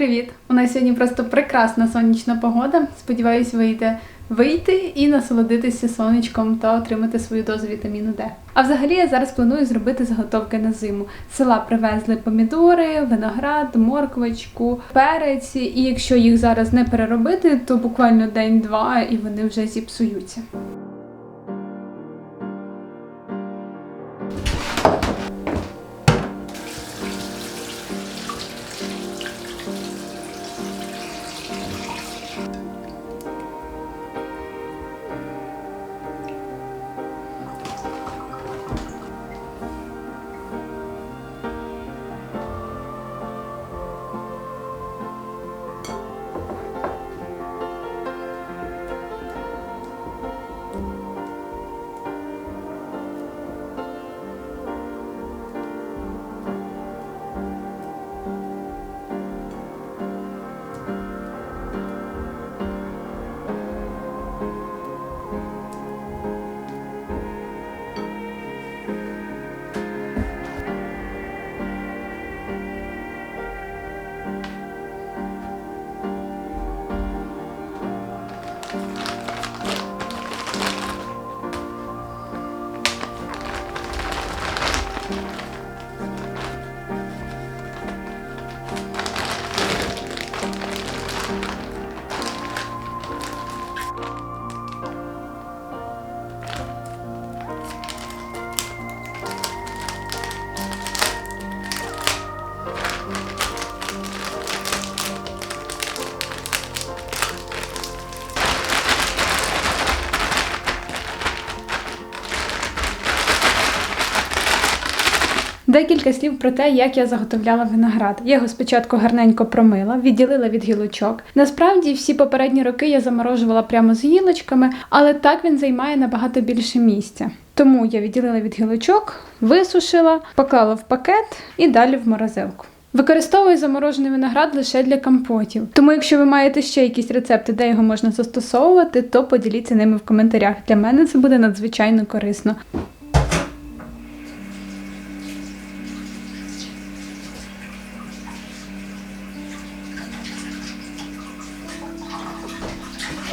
Привіт! У нас сьогодні просто прекрасна сонячна погода. Сподіваюсь, вийде вийти і насолодитися сонечком та отримати свою дозу вітаміну Д. А взагалі я зараз планую зробити заготовки на зиму. Села привезли помідори, виноград, морквочку, перець. І якщо їх зараз не переробити, то буквально день-два і вони вже зіпсуються. Декілька слів про те, як я заготовляла виноград. Я його спочатку гарненько промила, відділила від гілочок. Насправді, всі попередні роки я заморожувала прямо з гілочками, але так він займає набагато більше місця. Тому я відділила від гілочок, висушила, поклала в пакет і далі в морозилку. Використовую заморожений виноград лише для компотів. Тому, якщо ви маєте ще якісь рецепти, де його можна застосовувати, то поділіться ними в коментарях. Для мене це буде надзвичайно корисно.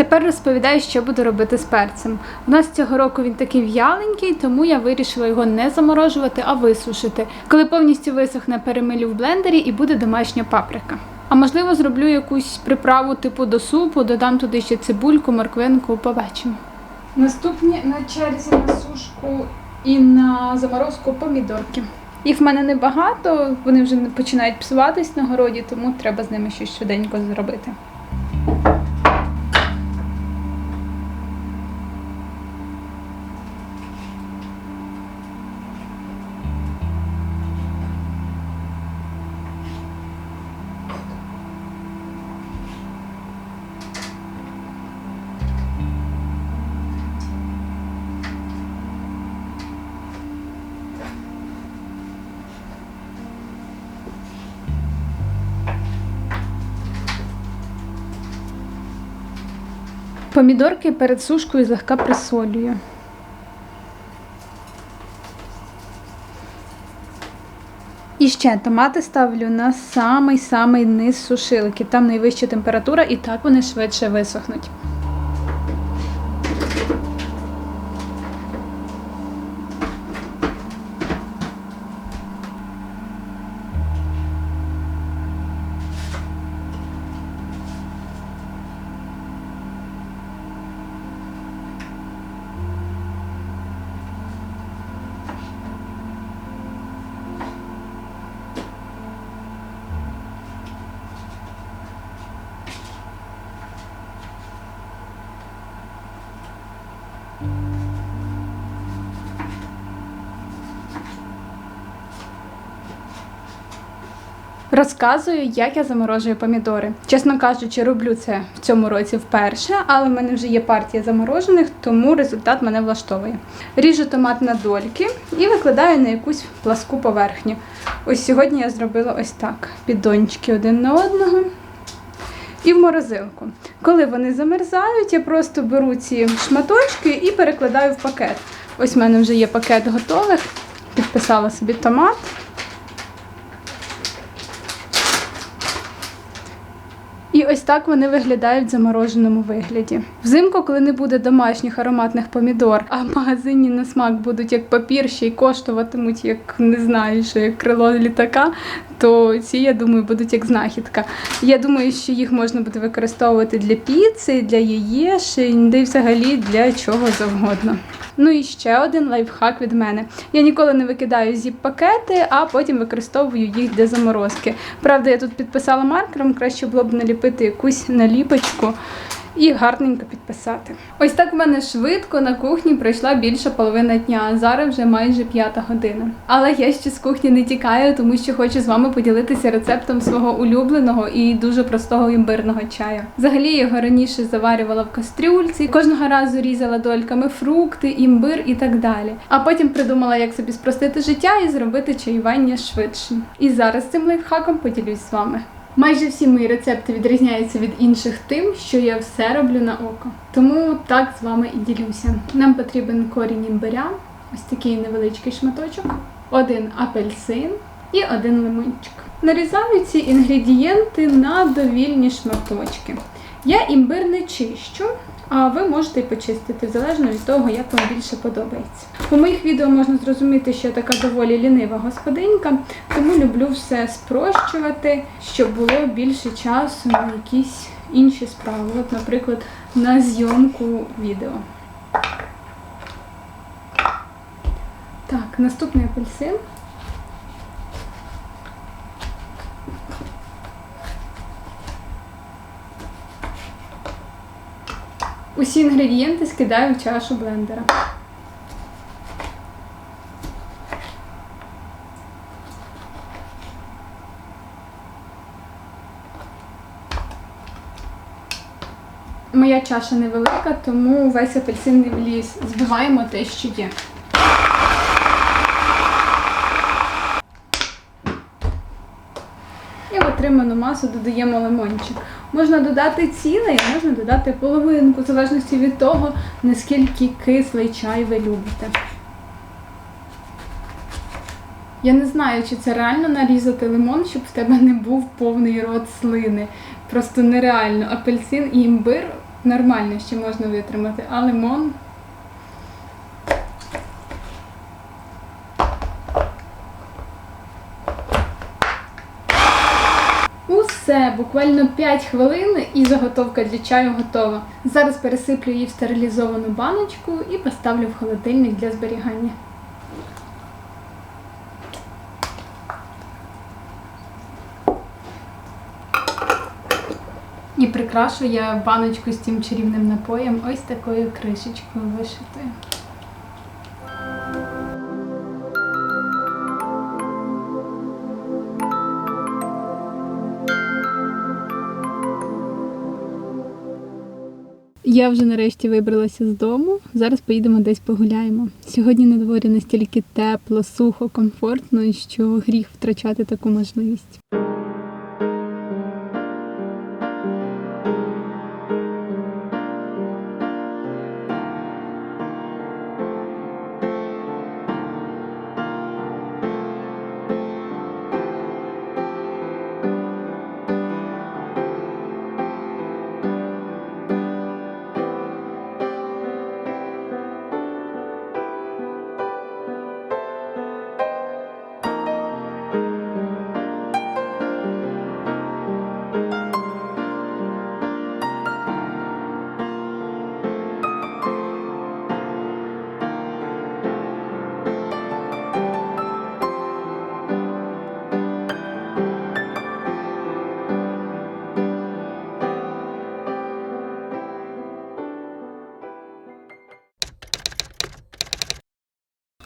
Тепер розповідаю, що буду робити з перцем. У нас цього року він такий в'яленький, тому я вирішила його не заморожувати, а висушити. Коли повністю висохне, перемилю в блендері і буде домашня паприка. А можливо, зроблю якусь приправу типу до супу, додам туди ще цибульку, морквинку, побачимо. Наступні на черзі на сушку і на заморозку помідорки. Їх в мене небагато, вони вже починають псуватись на городі, тому треба з ними щось швиденько зробити. Помідорки перед сушкою злегка присолюю. І ще томати ставлю на самий-самий низ сушилки. Там найвища температура і так вони швидше висохнуть. Розказую, як я заморожую помідори. Чесно кажучи, роблю це в цьому році вперше, але в мене вже є партія заморожених, тому результат мене влаштовує. Ріжу томат на дольки і викладаю на якусь пласку поверхню. Ось сьогодні я зробила ось так: піддончики один на одного. І в морозилку. Коли вони замерзають, я просто беру ці шматочки і перекладаю в пакет. Ось в мене вже є пакет готових. Підписала собі томат. І ось так вони виглядають в замороженому вигляді. Взимку, коли не буде домашніх ароматних помідор, а в магазині на смак будуть як папір, ще й коштуватимуть, як не знаю, що як крило літака, то ці, я думаю, будуть як знахідка. Я думаю, що їх можна буде використовувати для піци, для яєшень, де й взагалі для чого завгодно. Ну і ще один лайфхак від мене. Я ніколи не викидаю зіп-пакети, а потім використовую їх для заморозки. Правда, я тут підписала маркером, краще було б наліпити якусь наліпочку. І гарненько підписати. Ось так в мене швидко на кухні пройшла більше половина дня, а зараз вже майже п'ята година. Але я ще з кухні не тікаю, тому що хочу з вами поділитися рецептом свого улюбленого і дуже простого імбирного чаю. Взагалі його раніше заварювала в кастрюльці, кожного разу різала дольками фрукти, імбир і так далі. А потім придумала, як собі спростити життя і зробити чаювання швидшим. І зараз цим лайфхаком поділюсь з вами. Майже всі мої рецепти відрізняються від інших тим, що я все роблю на око. Тому так з вами і ділюся. Нам потрібен корінь імбиря, ось такий невеличкий шматочок, один апельсин і один лимончик. Нарізаю ці інгредієнти на довільні шматочки. Я імбир не чищу, а ви можете і почистити, залежно від того, як вам більше подобається. У моїх відео можна зрозуміти, що я така доволі лінива господинька, тому люблю все спрощувати, щоб було більше часу на якісь інші справи. От, наприклад, на зйомку відео. Так, наступний апельсин. Усі інгредієнти скидаю в чашу блендера. Моя чаша невелика, тому весь апельсин не вліз. Збиваємо те, що є. І в отриману масу додаємо лимончик. Можна додати цілий, а можна додати половинку, в залежності від того, наскільки кислий чай ви любите. Я не знаю, чи це реально нарізати лимон, щоб в тебе не був повний рот слини. Просто нереально. Апельсин і імбир нормально ще можна витримати, а лимон. Буквально 5 хвилин і заготовка для чаю готова. Зараз пересиплю її в стерилізовану баночку і поставлю в холодильник для зберігання. І прикрашу я баночку з цим чарівним напоєм ось такою кришечкою вишитою. Я вже нарешті вибралася з дому. Зараз поїдемо десь погуляємо. Сьогодні на дворі настільки тепло, сухо, комфортно, що гріх втрачати таку можливість.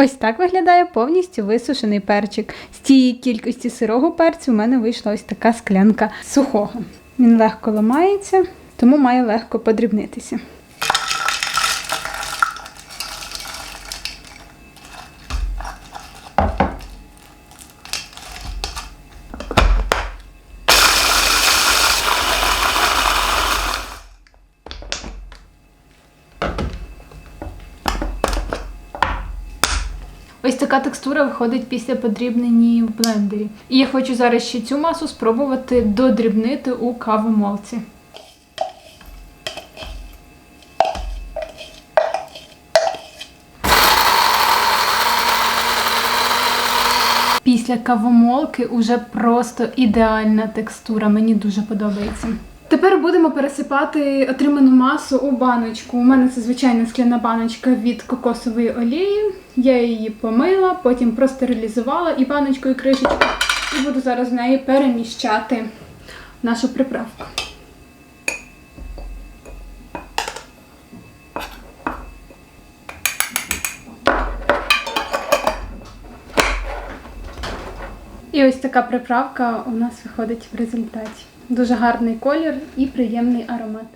Ось так виглядає повністю висушений перчик. З тієї кількості сирого перцю в мене вийшла ось така склянка сухого. Він легко ламається, тому має легко подрібнитися. Ось така текстура виходить після подрібнені в блендері. І я хочу зараз ще цю масу спробувати додрібнити у кавомолці. Після кавомолки уже просто ідеальна текстура. Мені дуже подобається. Тепер будемо пересипати отриману масу у баночку. У мене це звичайна скляна баночка від кокосової олії. Я її помила, потім простерилізувала і баночку, і кришечку. І буду зараз в неї переміщати нашу приправку. І ось така приправка у нас виходить в результаті. Дуже гарний колір і приємний аромат.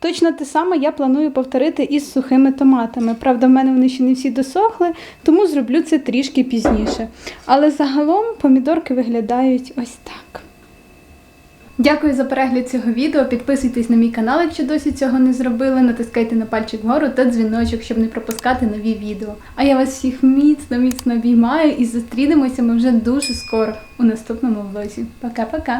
Точно те саме я планую повторити із сухими томатами. Правда, в мене вони ще не всі досохли, тому зроблю це трішки пізніше. Але загалом помідорки виглядають ось так. Дякую за перегляд цього відео. Підписуйтесь на мій канал, якщо досі цього не зробили. Натискайте на пальчик вгору та дзвіночок, щоб не пропускати нові відео. А я вас всіх міцно, міцно обіймаю і зустрінемося ми вже дуже скоро у наступному влозі. Пока-пока!